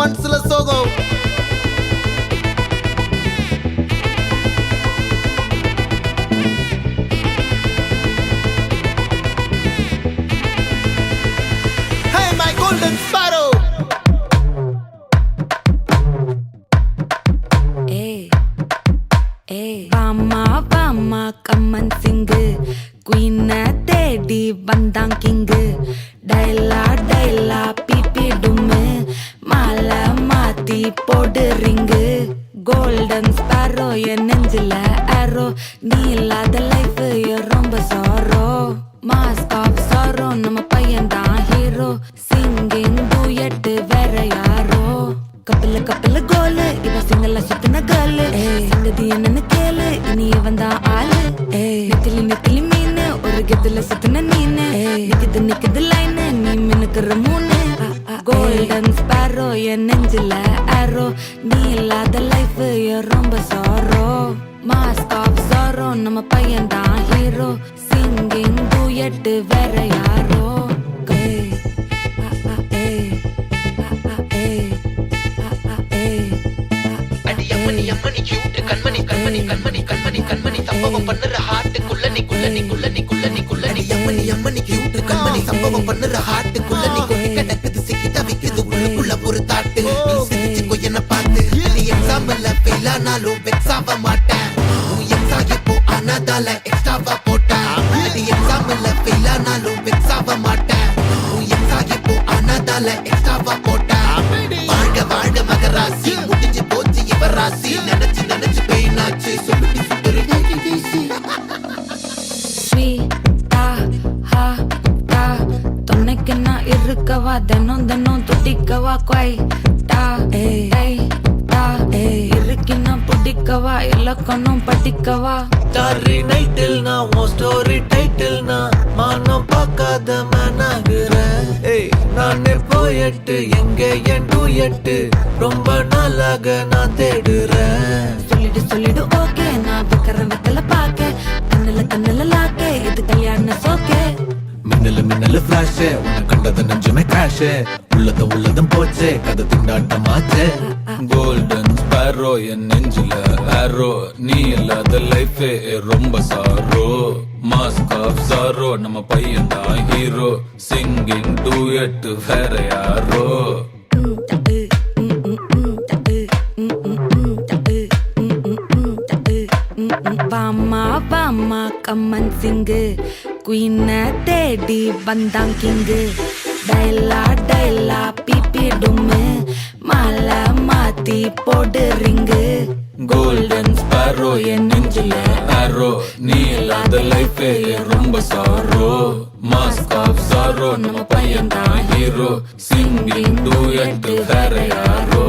மனசுல சோகம் Hey, my golden sparrow! ஏய் ஏய் வாமா வாமா கம்மன் சிங்கு குயின தேடி வந்தான் கிங்கு டைலா டைலா மாத்தி போடு ரிங்கு. கோல்டன் ஸ்பாரோ என் நெஞ்சில ஆரோ நீ இல்லாத லைஃப் ரொம்ப சாரோ மாஸ்க் ஆஃப் சாரோ நம்ம பையன் தான் ஹீரோ சிங்கிங் டூயட்டு வேற யாரோ. கப்பல கப்பல கோலு. இவ சிங்கல்ல சுத்தின கேளு சங்கதி என்னன்னு கேளு. இனி இவன் தான் ஆளு நெத்திலி நெத்திலி மீனு. ஒரு கெத்துல சுத்தின நீனு நிக்குது நிக்குது லைனு நீ மினுக்குற மூணு கோல்டன் ஸ்பாரோ என் நெஞ்சில நீ இல்லாத லைஃப் ரொம்ப சாரோ மாஸ்க் ஆஃப் சாரோ நம்ம பையன் தான் ஹீரோ சிங்கிங் டூயட்டு வேற யாரோ? கண்மணி கண்மணி கண்மணி கண்மணி கண்மணி சம்பவம் பண்ணுற ஹார்ட்டுக்குள்ள நீ குள்ள நீ குள்ள நீ குள்ள நீ குள்ள நீ அம்மணி அம்மணி கியூட் கண்மணி சம்பவம் பண்ணுற ஹார்ட்டுக்குள்ள ஆனாலும் வெக்ஸாவ மாட்டேன். உன் எக்ஸா இப்போ ஆனதால எக்ஸ்ட்ராவா போட்டேன். நீ எக்ஸாம்ல ஃபெயில் ஆனாலும் வெக்ஸாவ மாட்டேன். உன் எக்ஸா இப்போ ஆனதால எக்ஸ்ட்ராவா போட்டேன். வாழ்க வாழ்க மகராசி. முடிஞ்சு போச்சு இவ ராசி. நினைச்சு நினைச்சு பெயினாச்சு சொல்லிட்டு சுத்துரு. இருக்கவா? தினம் தினம் துடிக்கவா கொய் டா ஏ டா. ஏ இருக்கினா பிடிக்கவா இலக்கணம் படிக்கவா? ஸ்டாரி நைட்டில் நான் உன் ஸ்டோரி டைட்டில் நான் மானம் பார்க்காத மேனாகிறேன் ஏய் நானே போயட்டு எங்க என் டூயட்டு? ரொம்ப நாளாக நான் தேடுறேன். சொல்லிடு சொல்லிடு ஓகே நான் மின்னலு ஃபிளாஷ் உன்னை கண்டது நெஞ்சுமே கிராஷ் உள்ளதும் உள்ளதும் போச்சு. கதை திண்டாட்டமாச்சே கோல்டன் ஸ்பாரோ என் நெஞ்சில ஆரோ நீ இல்லாத லைஃபே ரொம்ப சாரோ மாஸ்க் ஆஃப் சாரோ நம்ம பையன் தான் ஹீரோ சிங்கிங் டூயட் வேற யாரோ? வாமா வாமா கம்மன் சிங்கு. குயின தேடி வந்தான் கிங்கு. டைலா டைலா பிபி டும்மு மாலை மாத்தி போடு ரிங்கு. கோல்டன் ஸ்பாரோ என் நெஞ்சில ஆரோ நீ இல்லாத லைஃப் ரொம்ப சாரோ மாஸ்க் ஆஃப் சாரோ நம்ம பையன் தான் ஹீரோ சிங்கிங் டூ எட்டு வேற யாரோ.